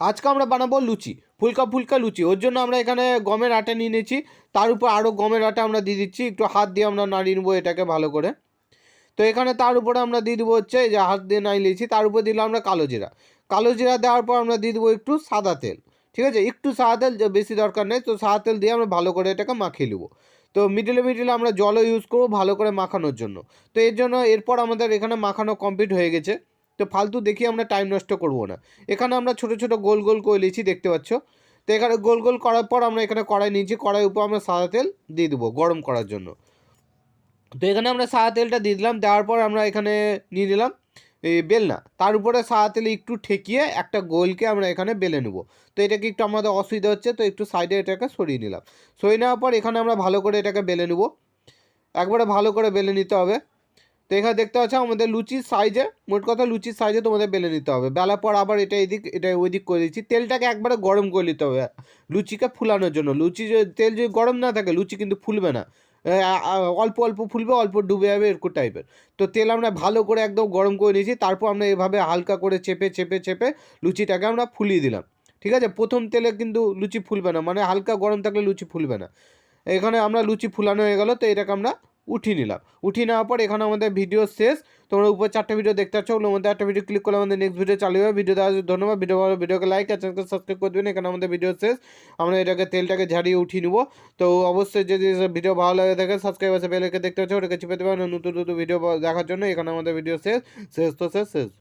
আজকে আমরা বানাবো লুচি, ফুলকা ফুলকা লুচি। ওর জন্য আমরা এখানে গমের আটা নিয়ে নিয়েছি। তার উপর আরও গমের আটা আমরা দিয়ে দিচ্ছি। একটু হাত দিয়ে আমরা নাড়িয়ে নেব এটাকে ভালো করে। তো এখানে তার উপরে আমরা দিয়ে দেবো হচ্ছে যে হাত দিয়ে নাড়িয়ে নিয়েছি। তার উপর দিলাম আমরা কালো জিরা। কালো জিরা দেওয়ার পর আমরা দিয়ে দেবো একটু সাদা তেল। ঠিক আছে? একটু সাদা তেল বেশি দরকার নেই। তো সাদা তেল দিয়ে আমরা ভালো করে এটাকে মাখিয়ে নেব। তো মিডিলে মিডিলে আমরা জলও ইউজ করব ভালো করে মাখানোর জন্য। তো এর জন্য এরপর আমাদের এখানে মাখানো কমপ্লিট হয়ে গেছে। তো ফালতু দেখি আমরা টাইম নষ্ট করব না। এখানে আমরা ছোট ছোট গোল গোল করে নিয়েছি, দেখতে পাচ্ছ? তো এখানে গোল গোল করার পর আমরা এখানে কড়াই নিয়েছি কড়াই উপর আমরা সাদা তেল দিয়ে দেবো গরম করার জন্য। তো এখানে আমরা সাদা তেলটা দিয়ে দিলাম, দেওয়ার পর আমরা এখানে নিয়ে নিলাম, এই বেলনা। তার উপরে সাদা তেলে একটু ঠেকিয়ে একটা গোলকে আমরা এখানে বেলে নেব। তো এটাকে একটু আমাদের অসুবিধা হচ্ছে, তো একটু সাইডে এটাকে সরিয়ে নিলাম। সরিয়ে নেওয়ার পর এখানে আমরা ভালো করে এটাকে বেলে নেব। একবারে ভালো করে বেলে নিতে হবে। তো এখানে দেখতে পাচ্ছ আমাদের লুচির সাইজে মোট কথা লুচির সাইজে তোমাদের বেলে নিতে হবে। বেলার পর আবার এটা এদিক, এটা ওই দিক করে দিচ্ছি। তেলটাকে একবারে গরম করে নিতে হবে। লুচিকে ফুলানোর জন্য। লুচি তেল যদি গরম না থাকে, লুচি কিন্তু ফুলবে না। অল্প অল্প ফুলবে, অল্প ডুবে যাবে, এরকম টাইপের তো তেল আমরা ভালো করে একদম গরম করে নিয়েছি। তারপর আমরা এভাবে হালকা করে চেপে চেপে চেপে লুচিটাকে আমরা ফুলিয়ে দিলাম। ঠিক আছে? প্রথম তেলে কিন্তু লুচি ফুলবে না। মানে হালকা গরম থাকলে লুচি ফুলবে না। এখানে আমরা লুচি ফুলানো হয়ে গেল। তো এটাকে আমরা উঠিয়ে নিলাম। উঠিয়ে নেওয়ার পর এখানে আমাদের ভিডিও শেষ। তোমরা উপর চারটে ভিডিও দেখতে পাচ্ছ, ওগুলোর মধ্যে একটা ভিডিও ক্লিক করলে আমাদের নেক্সট ভিডিও চালু হবে। ভিডিও দেওয়ার ধন্যবাদ। ভিডিও ভালো ভিডিওকে লাইক আর চ্যানেলকে সাবস্ক্রাইব করে দেবেন। এখানে আমাদের ভিডিও শেষ। আমরা এটাকে, তেলটাকে ঝাড়িয়ে উঠিয়ে নেব। তো অবশ্যই যদি ভিডিও ভালো লাগে থাকে সাবস্ক্রাইব আছে বেলকে দেখতে পাচ্ছ, ওটাকে চিপে দেবেন নতুন নতুন ভিডিও দেখার জন্য এখানে আমাদের ভিডিও শেষ। শেষ তো শেষ শেষ।